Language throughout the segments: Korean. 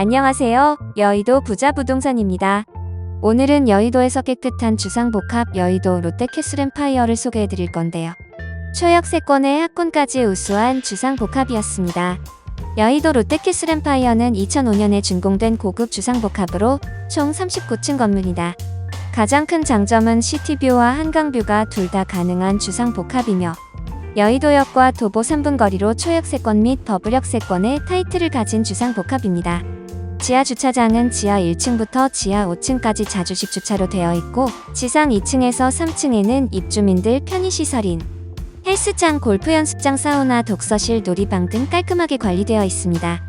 안녕하세요. 여의도 부자 부동산입니다. 오늘은 여의도에서 깨끗한 주상복합 여의도 롯데캐슬엠파이어를 소개해 드릴 건데요. 초역 세권의 학군까지 우수한 주상복합이었습니다. 여의도 롯데캐슬엠파이어는 2005년에 준공된 고급 주상복합으로 총 39층 건물이다. 가장 큰 장점은 시티뷰와 한강뷰가 둘 다 가능한 주상복합이며 여의도역과 도보 3분 거리로 초역세권 및 더블역세권의 타이틀을 가진 주상복합입니다. 지하 주차장은 지하 1층부터 지하 5층까지 자주식 주차로 되어 있고 지상 2층에서 3층에는 입주민들 편의시설인 헬스장, 골프 연습장, 사우나, 독서실, 놀이방 등 깔끔하게 관리되어 있습니다.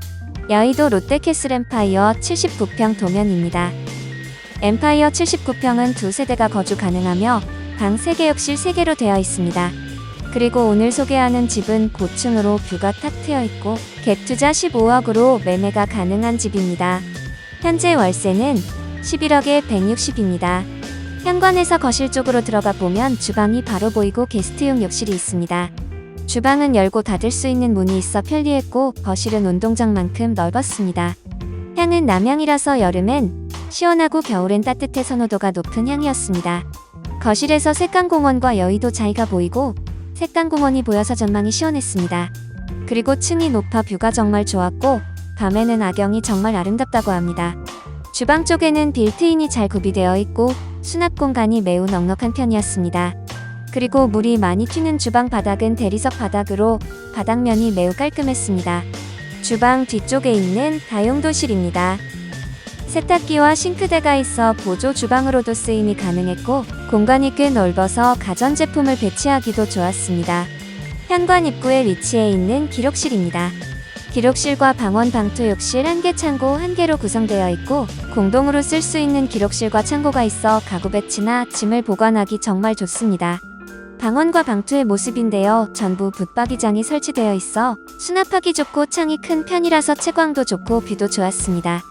여의도 롯데캐슬 엠파이어 79평 도면입니다. 엠파이어 79평은 두 세대가 거주 가능하며 방 3개 욕실 3개로 되어 있습니다. 그리고 오늘 소개하는 집은 고층으로 뷰가 탁 트여 있고 갭 투자 15억으로 매매가 가능한 집입니다. 현재 월세는 11억에 160입니다. 현관에서 거실 쪽으로 들어가 보면 주방이 바로 보이고 게스트용 욕실이 있습니다. 주방은 열고 닫을 수 있는 문이 있어 편리했고 거실은 운동장만큼 넓었습니다. 향은 남향이라서 여름엔 시원하고 겨울엔 따뜻해 선호도가 높은 향이었습니다. 거실에서 색강공원과 여의도 자이가 보이고 색강공원이 보여서 전망이 시원했습니다. 그리고 층이 높아 뷰가 정말 좋았고 밤에는 아경이 정말 아름답다고 합니다. 주방 쪽에는 빌트인이 잘 구비되어 있고 수납 공간이 매우 넉넉한 편이었습니다. 그리고 물이 많이 튀는 주방 바닥은 대리석 바닥으로 바닥면이 매우 깔끔했습니다. 주방 뒤쪽에 있는 다용도실입니다. 세탁기와 싱크대가 있어 보조 주방으로도 쓰임이 가능했고 공간이 꽤 넓어서 가전제품을 배치하기도 좋았습니다. 현관 입구에 위치해 있는 기록실입니다. 기록실과 방원 방투욕실 한 개 창고 한 개로 구성되어 있고 공동으로 쓸 수 있는 기록실과 창고가 있어 가구 배치나 짐을 보관하기 정말 좋습니다. 방원과 방투의 모습인데요. 전부 붙박이장이 설치되어 있어 수납하기 좋고 창이 큰 편이라서 채광도 좋고 뷰도 좋았습니다.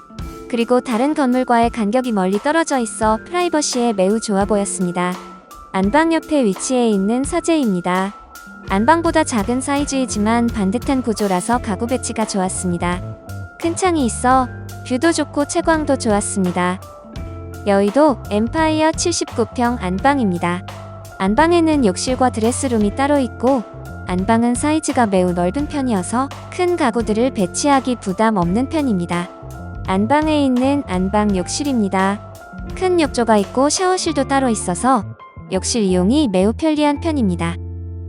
그리고 다른 건물과의 간격이 멀리 떨어져 있어 프라이버시에 매우 좋아 보였습니다. 안방 옆에 위치해 있는 서재입니다. 안방보다 작은 사이즈이지만 반듯한 구조라서 가구 배치가 좋았습니다. 큰 창이 있어 뷰도 좋고 채광도 좋았습니다. 여의도 엠파이어 79평 안방입니다. 안방에는 욕실과 드레스룸이 따로 있고 안방은 사이즈가 매우 넓은 편이어서 큰 가구들을 배치하기 부담 없는 편입니다. 안방에 있는 안방 욕실입니다. 큰 욕조가 있고 샤워실도 따로 있어서 욕실 이용이 매우 편리한 편입니다.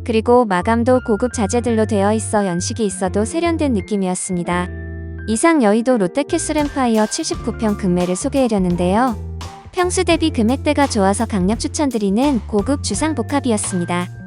그리고 마감도 고급 자재들로 되어 있어 연식이 있어도 세련된 느낌이었습니다. 이상 여의도 롯데캐슬 엠파이어 79평 금매를 소개해드렸는데요. 평수 대비 금액대가 좋아서 강력 추천드리는 고급 주상복합이었습니다.